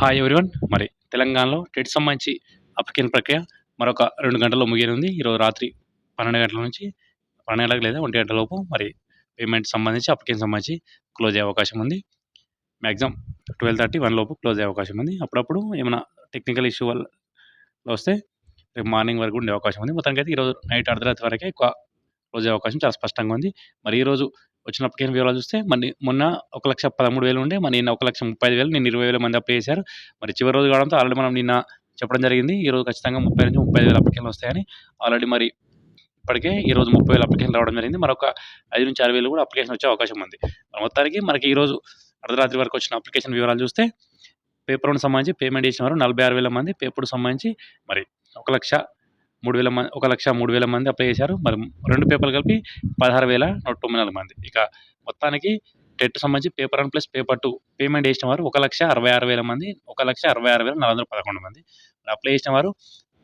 Hi everyone మరి తెలంగాణలో TET సంబంధించి అప్లికేషన్ ప్రక్రియ మరొక రెండు గంటల్లో ముగియనుంది. ఈరోజు రాత్రి పన్నెండు గంటల నుంచి పన్నెండు గంటలకు లేదా ఒంటి గంటల లోపు మరి పేమెంట్ సంబంధించి అప్లికేషన్ సంబంధించి క్లోజ్ అయ్యే అవకాశం ఉంది. మ్యాక్సిమం ట్వెల్వ్ థర్టీ వన్ లోపు క్లోజ్ అయ్యే అవకాశం ఉంది. అప్పుడప్పుడు ఏమైనా టెక్నికల్ ఇష్యూ వల్ల వస్తే రేపు మార్నింగ్ వరకు ఉండే అవకాశం ఉంది. మొత్తానికి అయితే ఈరోజు నైట్ అర్ధరాత్రి వరకే ఎక్కువ క్లోజ్ అయ్యే అవకాశం చాలా స్పష్టంగా ఉంది. మరి ఈరోజు వచ్చిన అప్లికేషన్ వివరాలు చూస్తే మరి మొన్న ఒక లక్ష పదమూడు వేలు ఉండే మరి నిన్న ఒక లక్ష ముప్పై ఐదు వేలు నిన్న ఇరవై వేల మంది అప్లై చేశారు. మరి చివరి రోజు కావడంతో ఆల్రెడీ మనం నిన్న చెప్పడం జరిగింది ఈ రోజు ఖచ్చితంగా ముప్పై నుంచి ముప్పై ఐదు వేల అప్లికేషన్లు వస్తాయని. ఆల్రెడీ మరి ఇప్పటికే ఈ రోజు ముప్పై వేల అప్లికేషన్ రావడం జరిగింది. మరొక ఐదు నుంచి ఆరు వేలు కూడా అప్లికేషన్ వచ్చే అవకాశం ఉంది. మరి మొత్తానికి మనకి ఈ రోజు అర్ధరాత్రి వరకు వచ్చిన అప్లికేషన్ వివరాలు చూస్తే పేపర్ను సంబంధించి పేమెంట్ చేసిన వారు నలభై ఆరు వేల మంది పేపర్ సంబంధించి మరి ఒక లక్ష మూడు వేల మంది ఒక లక్ష మూడు వేల మంది అప్లై చేశారు. మరి రెండు పేపర్లు కలిపి పదహారు వేల నూట తొమ్మిది నాలుగు మంది. ఇక మొత్తానికి టెట్ సంబంధించి paper one plus paper two payment చేసిన వారు ఒక లక్ష అరవై ఆరు వేల మంది ఒక లక్ష అరవై ఆరు వేల నాలుగు వందల పదకొండు మంది. మరి అప్లై చేసిన వారు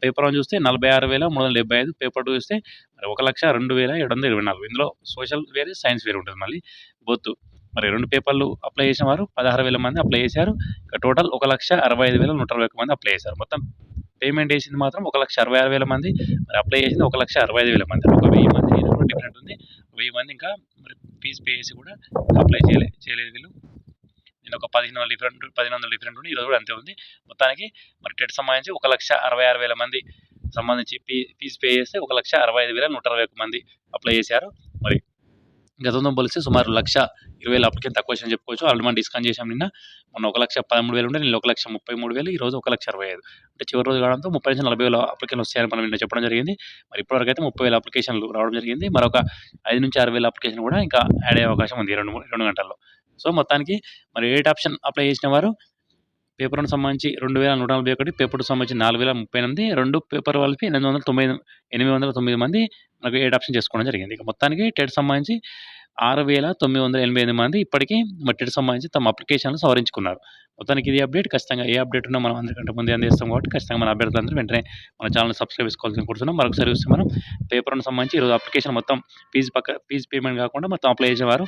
పేపర్ వన్ చూస్తే నలభై ఆరు వేల మూడు వందల డెబ్బై ఐదు పేపర్ టూ చూస్తే మరి ఒక లక్ష రెండు వేల ఏడు వందల ఇరవై నాలుగు. ఇందులో సోషల్ వేరే సైన్స్ వేరే ఉంటుంది మళ్ళీ. బొత్తు మరి రెండు పేపర్లు అప్లై చేసిన వారు పదహారు వేల మంది అప్లై చేశారు. ఇక టోటల్ ఒక లక్ష అరవై ఐదు వేల నూట అరవై ఒక మంది అప్లై చేశారు. మొత్తం పేమెంట్ చేసింది మాత్రం ఒక లక్ష అరవై ఆరు వేల మంది మరి అప్లై చేసింది ఒక లక్ష అరవై ఐదు వేల మంది. ఒక వెయ్యి మంది డిఫరెంట్ ఉంది. వెయ్యి మంది ఇంకా మరి ఫీజు పే చేసి కూడా అప్లై చేయలే చేయలేదు వీళ్ళు. నేను ఒక పదిహేను వందల డిఫరెంట్ పదిహేను వందల డిఫరెంట్ ఉంది ఈరోజు కూడా అంతే ఉంది. మొత్తానికి మరి టెట్ సంబంధించి ఒక లక్ష అరవై ఆరు వేల మంది సంబంధించి ఫీ ఫీజు పే చేస్తే ఒక లక్ష అరవై ఐదు వేల నూట అరవై ఒక మంది అప్లై చేశారు. మరి గతంతో పోలిస్తే సుమారు లక్ష ఇరవై వేల అప్లికేషన్ తక్కువ వచ్చిందని చెప్పుకోవచ్చు. ఆల్రెడీ మనం డిస్కౌంట్ చేసాం నిన్న. మొన్న ఒక లక్ష పదమూడు వేలు ఉంటే నేను ఒక లక్ష ముప్పై మూడు వేలు ఈ రోజు ఒక లక్ష అరవై ఐదు. అంటే చివరి రోజు కావడంతో ముప్పై నుంచి నలభై వేల అప్లికేషన్ వస్తాయని మనం నిన్న చెప్పడం జరిగింది. మరి ఇప్పటివరకు అయితే ముప్పై వేల అప్లికేషన్లు రావడం జరిగింది. మరొక ఐదు నుంచి ఆరు వేల అప్లికేషన్ కూడా ఇంకా యాడ్ అయ్యే అవకాశం ఉంది రెండు మూడు- రెండు గంటల్లో. సో మొత్తానికి మరి ఎయిట్ ఆప్షన్ అప్లై చేసిన వారు పేపర్ను సంబంధించి రెండు వేల నూట నలభై ఒకటి పేపర్ సంబంధించి నాలుగు వేల ముప్పై ఎనిమిది రెండు పేపర్ వాళ్ళకి ఎనిమిది వందల తొంభై ఎనిమిది వందల తొమ్మిది మంది మనకు ఎయిట్ ఆప్షన్ చేసుకోవడం జరిగింది. ఇక మొత్తానికి టెట్ సంబంధించి ఆరు వేల తొమ్మిది వందల ఎనభై ఎనిమిది మంది ఇప్పటికీ మట్టికి సంబంధించి తమ అప్లికేషన్లు సవరించుకున్నారు. మొత్తానికి ఇది అప్డేట్. ఖచ్చితంగా ఏ అప్డేట్ ఉన్నా మనం అందరికంటే ముందే అందిస్తాం కాబట్టి ఖచ్చితంగా మన అభ్యర్థులందరూ వెంటనే మన ఛానల్ సబ్స్క్రైబ్ చేసుకోవాల్సిన కూర్చున్నాం. మరొకసారి చూస్తే మనం పేపర్ను సంబంధించి ఈరోజు అప్లికేషన్ మొత్తం ఫీజు పక్క ఫీజు పేమెంట్ కాకుండా మొత్తం అప్లై చేసేవారు.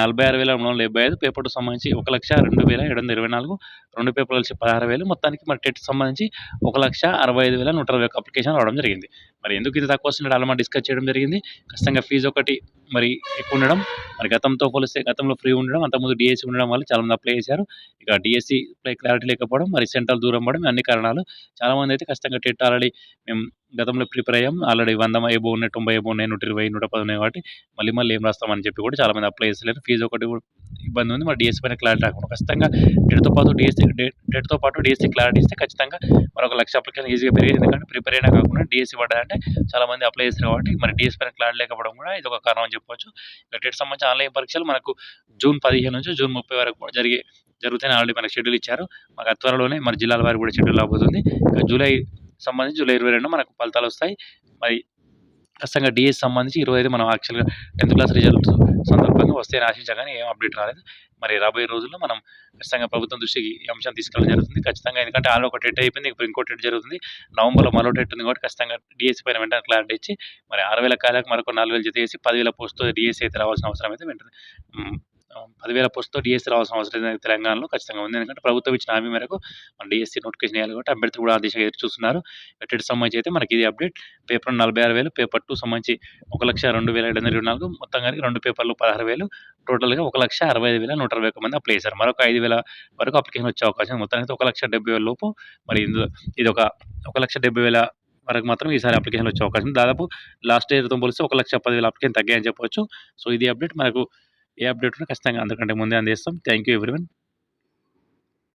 నలభై ఆరు వేల మూడు వందల డెబ్బై ఐదు పేపర్కు సంబంధించి ఒక లక్ష రెండు వేల ఏడు వందల ఇరవై నాలుగు రెండు పేపర్లు కలిసి పదహారు వేలు. మొత్తానికి మన టెట్ సంబంధించి ఒక లక్ష అరవై ఐదు వేల నూట అరవై ఒక అప్లికేషన్ రావడం జరిగింది. మరి ఎందుకు ఇది తక్కువ వస్తున్నాడు అలా మనం డిస్కస్ చేయడం జరిగింది. ఖచ్చితంగా ఫీజు ఒకటి మరి ఎక్కువ ఉండడం మరి గతంతో పోలిస్తే గతంలో ఫ్రీ ఉండడం అంతకుముందు డిఎస్సి ఉండడం వల్ల చాలామంది అప్లై చేశారు. ఇక డిఎస్సి క్లారిటీ లేకపోవడం మరి సెంట్రల్ దూరం పడడం అన్ని కారణాలు. చాలామంది అయితే ఖచ్చితంగా టెట్ ఆల్రెడీ మేము గతంలో ప్రిపేర్ అయ్యాం. ఆల్రెడీ వంద ఏబో ఉన్నాయి? తొంభై ఏబో ఉన్నాయి? నూట ఇరవై నూట పది ఉన్నాయి కాబట్టి మళ్ళీ మళ్ళీ ఏం రాస్తామని చెప్పి కూడా చాలామంది అప్లై చేసలేరు ఫీజు ఒకటి కూడా ఇబ్బంది ఉంది. మరి డిఎస్సీ పైన క్లారిటీ రాకుండా ఖచ్చితంగా డేట్తో పాటు డిఎస్సి డేట్తో పాటు డిఎస్సీ క్లారిటీ ఇస్తే ఖచ్చితంగా మరొక లక్ష అప్లికేషన్ ఈజీగా పెరిగింది. ఎందుకంటే ప్రిపేర్ అయినా కాకుండా డిఎస్సి పడ్డాయంటే చాలా మంది అప్లై చేస్తారు కాబట్టి మరి డిఎస్ పైన క్లారిటీ లేకపోవడం కూడా ఇది ఒక కారణం అని చెప్పవచ్చు ఇక డేట్ సంబంధించి ఆన్లైన్ పరీక్షలు మనకు జూన్ పదిహేను నుంచి జూన్ ముప్పై వరకు కూడా జరిగే జరుగుతాయని ఆల్రెడీ మనకు షెడ్యూల్ ఇచ్చారు. మాకు త్వరలోనే మన జిల్లాల వారికి కూడా షెడ్యూల్ అవబోతుంది ఇక జూలై సంబంధించి జూలై ఇరవై రెండు మనకు ఫలితాలు వస్తాయి. మరి ఖచ్చితంగా డిఎస్ సంబంధించి ఈరోజు ఐదు మనం యాక్చువల్గా టెన్త్ క్లాస్ రిజల్ట్స్ సందర్భంగా వస్తాయని ఆశించా కానీ ఏం అప్డేట్ రాలేదు. మరి రాబోయే రోజుల్లో మనం ఖచ్చితంగా ప్రభుత్వం దృష్టికి ఈ అంశాన్ని తీసుకెళ్ళడం జరుగుతుంది. ఖచ్చితంగా ఎందుకంటే ఆల్రెడీ ఒక టెట్ అయిపోయింది ఇప్పుడు ఇంకో టెట్ జరుగుతుంది. నవంబర్లో మరో టెట్ ఉంది కాబట్టి ఖచ్చితంగా డిఎస్సి పైన వెంటనే క్లారిటీ ఇచ్చి మరి ఆరు వేల కాలకు మరొక నాలుగు వేలు జత చేసి పదివేల పోస్టుతో డిఎస్సి అయితే రావాల్సిన అవసరం అయితే వెంటనే పదివేల పోస్టుతో డిఎస్సీ రావాల్సిన అవసరం లేదు తెలంగాణలో ఖచ్చితంగా ఉంది. ఎందుకంటే ప్రభుత్వం ఇచ్చిన హామీ మేరకు మన డిఎస్సీ నోటిఫికేషన్ చేయాలి కాబట్టి అభ్యర్థులు కూడా ఆ దిశగా ఎదురు చూస్తున్నారు. టెట్ సంబంధించి అయితే మనకి ఇది అప్డేట్. పేపర్ నలభై ఆరు వేలు పేపర్ టూ సంబంధించి ఒక లక్ష రెండు వేల ఏడు వందల ఇరవై నాలుగు మొత్తం కానీ రెండు పేపర్లు పదహారు వేలు. టోటల్గా ఒక లక్ష అరవై ఐదు వేల నూట అరవై ఒక్క మంది అప్లై చేశారు. మరొక ఐదు వేల వరకు అప్లికేషన్ వచ్చే అవకాశం మొత్తానికి ఒక లక్ష డెబ్బై వేల లోపు మరి ఇందులో ఇది ఒక ఒక లక్ష డెబ్బై వేల వరకు మాత్రం ఈసారి అప్లికేషన్ వచ్చే అవకాశం దాదాపు లాస్ట్ ఇయర్తో పోలిస్తే ఒక లక్ష పదివేల అప్లికేషన్ తగ్గాయని చెప్పవచ్చు సో ఇది అప్డేట్. మనకు ఏ అప్డేట్ ఉన్నా ఖచ్చితంగా అందరికంటే ముందే అందిస్తాం. Thank you everyone